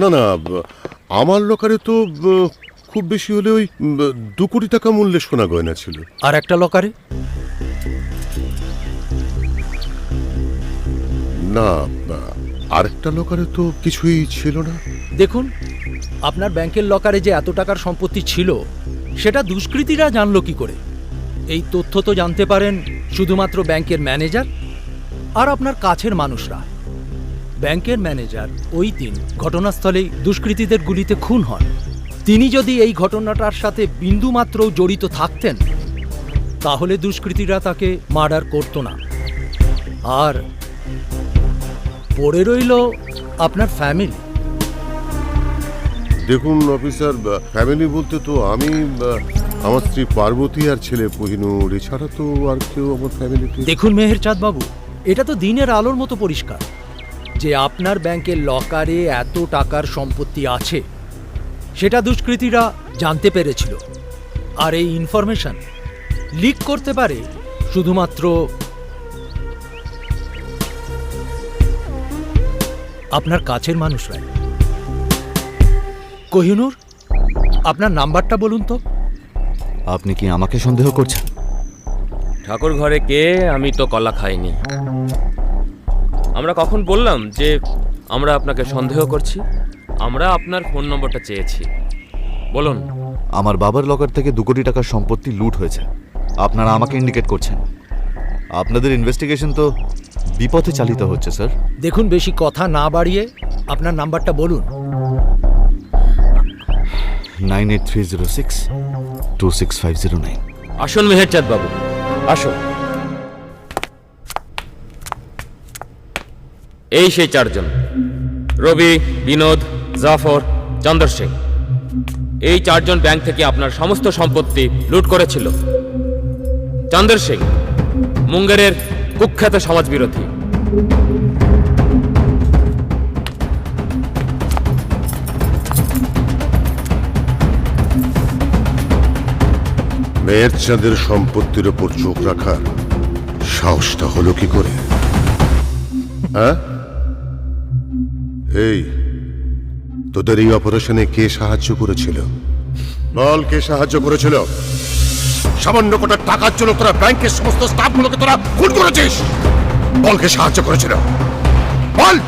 না না আমার লকারে তো খুব বেশি হলে ওই দু কোটি টাকা মূল্যের সোনা গয়না ছিল। আর একটা লকারে না আরেকটা লকারে তো কিছুই ছিল না। দেখুন আপনার ব্যাংকের লকারে যে এত টাকার সম্পত্তি ছিল সেটা দুষ্কৃতীরা জানলো কি করে? এই তথ্য তো জানতে পারেন শুধুমাত্র ব্যাংকের ম্যানেজার আর আপনার কাছের মানুষরা। ব্যাংকের ম্যানেজার ওই দিন ঘটনাস্থলেই দুষ্কৃতীদের গুলিতে খুন হন। তিনি যদি এই ঘটনাটার সাথে বিন্দুমাত্র জড়িত থাকতেন তাহলে দুষ্কৃতীরা তাকে মার্ডার করতো না। আর পড়ে রইল আপনার ফ্যামিলি। দেখুন অফিসার ফ্যামিলি বলতে তো আমি আমার স্ত্রী পার্বতী আর ছেলে কোহিনুর এছাড়া তো আর কেউ আমার ফ্যামিলি দেখুন মেহের চাঁদ বাবু এটা তো দিনের আলোর মতো পরিষ্কার। যে আপনার ব্যাংকের লকারে এত টাকার সম্পত্তি আছে সেটা দুষ্কৃতীরা জানতে পেরেছিল। আর এই ইনফরমেশন লিক করতে পারে শুধুমাত্র আপনার কাছের মানুষরাই। কোহিনুর আপনার নাম্বারটা বলুন তো। আপনি কি আমাকে সন্দেহ করছেন? ঠাকুর ঘরে কে? আমি তো কলা খাইনি। আমরা কখন বললাম যে আমরা আপনাকে সন্দেহ করছি? আমরা আপনার ফোন নম্বরটা চেয়েছি। বলুন। আমার বাবার লকার থেকে দু কোটি টাকার সম্পত্তি লুট হয়েছে। আপনারা আমাকে ইন্ডিকেট করছেন। আপনাদের ইনভেস্টিগেশন তো বিপথে চালিত হচ্ছে স্যার দেখুন বেশি কথা না বাড়িয়ে আপনার নাম্বারটা বলুন। Nine eight three zero six two six five zero nine. আসুন মেহেরচাঁদ বাবু আসুন। এই সেই চারজন। রবি, বিনোদ, জাফর, চন্দর সিং। এই চারজন ব্যাংক থেকে আপনার সমস্ত সম্পত্তি লুট করেছিল। চন্দর সিং, মুঙ্গেরের কুখ্যাত সমাজবিরোধী। মেয়ের চাঁদের সম্পত্তির ওপর চোখ রাখার সাহসটা হলো কি করে? হ্যাঁ? এই, তোদের এই অপারেশনে কে সাহায্য করেছিল? বল, কে সাহায্য করেছিল? সামান্য কোটা টাকার জন্য তোরা ব্যাংকের সমস্ত স্টাফগুলোকে তোরা খুন করেছিস। বলকে সাহায্য করেছিল? বল!